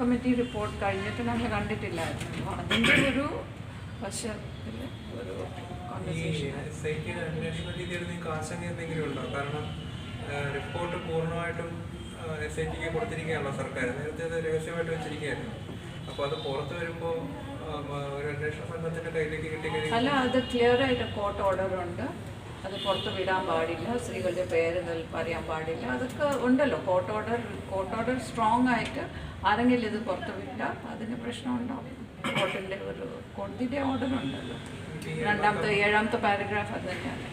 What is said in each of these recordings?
Committee report കഴിഞ്ഞിട്ട് നമ്മൾ കണ്ടിട്ടില്ലായിരുന്നു. അതിന്റെ ഒരു വശത്തിൽ ഒരു റിപ്പോർട്ട് പൂർണമായിട്ടും എസ് ഐ ടിക്ക് കൊടുത്തിരിക്കുകയാണല്ലോ സർക്കാർ. നേരത്തെ അത് രഹസ്യമായിട്ട് വെച്ചിരിക്കുകയായിരുന്നു. അപ്പോൾ അത് പുറത്ത് വരുമ്പോൾ ഒരു അന്വേഷണ സംഘത്തിന്റെ കയ്യിലേക്ക് കിട്ടി അല്ല അത് ക്ലിയർ ആയിട്ട് കോർട്ട് ഓർഡർ ഉണ്ട്. അത് പുറത്ത് വിടാൻ പാടില്ല സ്ത്രീകളുടെ പേര് പറയാൻ പാടില്ല. അതൊക്കെ ഉണ്ടല്ലോ court order court order strong ആയിട്ട് ആരെങ്കിലും ഇത് പുറത്ത് വിട്ടാൽ അതിന് പ്രശ്നം ഉണ്ടാവും കോർട്ടിന്റെ ഒരു കോടതിയുടെ ഓർഡർ ഉണ്ടല്ലോ. രണ്ടാമത്തെ ഏഴാമത്തെ പാരഗ്രാഫ് അത് തന്നെയാണ്.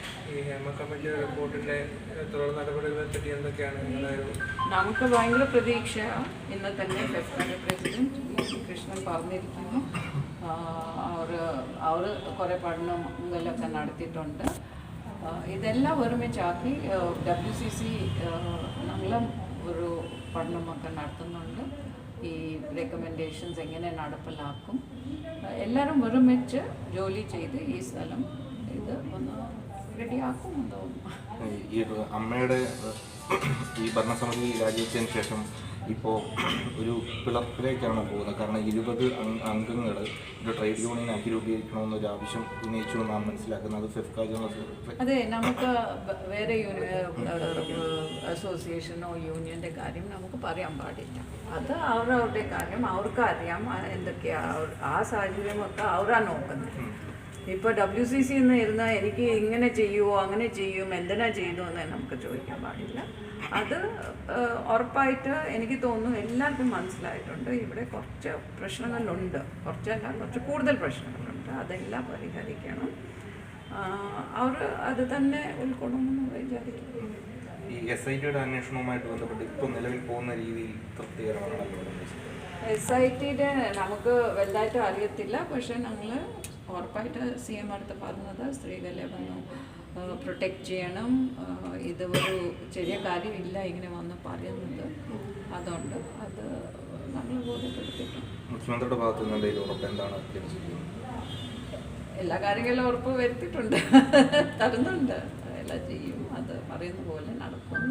നമുക്ക് ഭയങ്കര പ്രതീക്ഷയാണ്. ഇന്ന് തന്നെ ഫെഫ്റ്റയുടെ പ്രസിഡന്റ്. കൃഷ്ണൻ പറഞ്ഞിരിക്കുന്നു. അവർ അവർ കുറേ പഠനങ്ങളൊക്കെ നടത്തിയിട്ടുണ്ട്. ഇതെല്ലാം ഒരുമിച്ചാക്കി ഡബ്ല്യു സി സി നല്ല ഒരു പഠനമൊക്കെ നടത്തുന്നുണ്ട്. ഈ റെക്കമെൻഡേഷൻസ് എങ്ങനെ നടപ്പിലാക്കും. എല്ലാവരും ഒരുമിച്ച് ജോലി ചെയ്ത് ഈ സ്ഥലം ഇത് ഒന്ന് റെഡിയാക്കും തോന്നുന്നു ഈ അമ്മയുടെ ഈ ഭരണസമിതി രാജിവെച്ചതിന് ശേഷം ഇപ്പോൾ ഒരു പിളർപ്പിലേക്കാണ് പോകുന്നത്. കാരണം ഇരുപത് അംഗങ്ങൾ ഒരു ട്രേഡ് യൂണിയനാക്കി രൂപീകരിക്കണമെന്നൊരു ആവശ്യം ഉന്നയിച്ചു എന്നാണ് മനസ്സിലാക്കുന്നത് ഫെഫ്ക അതെ നമുക്ക് വേറെ അസോസിയേഷനോ യൂണിയന്റെ കാര്യം നമുക്ക് പറയാൻ പാടില്ല. അത് അവരവരുടെ കാര്യം. അവർക്കറിയാം എന്തൊക്കെയാ ആ സാഹചര്യമൊക്കെ അവരാ നോക്കുന്നത്. ഇപ്പോൾ ഡബ്ല്യു സി സി എന്ന് ഇരുന്ന് എനിക്ക് ഇങ്ങനെ ചെയ്യുമോ അങ്ങനെ ചെയ്യും എന്തിനാ ചെയ്തു എന്ന് നമുക്ക് ചോദിക്കാൻ പാടില്ല. അത് ഉറപ്പായിട്ട് എനിക്ക് തോന്നുന്നു എല്ലാവർക്കും മനസ്സിലായിട്ടുണ്ട്. ഇവിടെ കുറച്ച് പ്രശ്നങ്ങളുണ്ട്. കുറച്ചല്ല കുറച്ച് കൂടുതൽ പ്രശ്നങ്ങളുണ്ട്. അതെല്ലാം പരിഹരിക്കണം. അവർ അത് തന്നെ ഉൾക്കൊള്ളുമെന്ന് വിചാരിക്കുന്നു. ഈ എസ് ഐ ടിയുടെ അന്വേഷണവുമായിട്ട് ബന്ധപ്പെട്ട് ഇപ്പോൾ നിലവിൽ പോകുന്ന രീതിയിൽ തൃപ്തികരമാണല്ലോ എസ് ഐ ടിയുടെ നമുക്ക് വലുതായിട്ട് അറിയത്തില്ല. പക്ഷെ ഞങ്ങൾ ഉറപ്പായിട്ട് സി എം അടുത്ത് പറഞ്ഞത് സ്ത്രീകളെ വന്നു പ്രൊട്ടക്റ്റ് ചെയ്യണം. ഇത് ഒരു ചെറിയ കാര്യമില്ല ഇങ്ങനെ വന്ന് പറയുന്നത്. അതുകൊണ്ട് അത് നമ്മൾ ബോധ്യപ്പെടുത്തിയിട്ടുണ്ട്. എല്ലാ കാര്യങ്ങളും ഉറപ്പ് വരുത്തിയിട്ടുണ്ട്. തരുന്നുണ്ട്. എല്ലാം ചെയ്യും. അത് പറയുന്ന പോലെ നടക്കും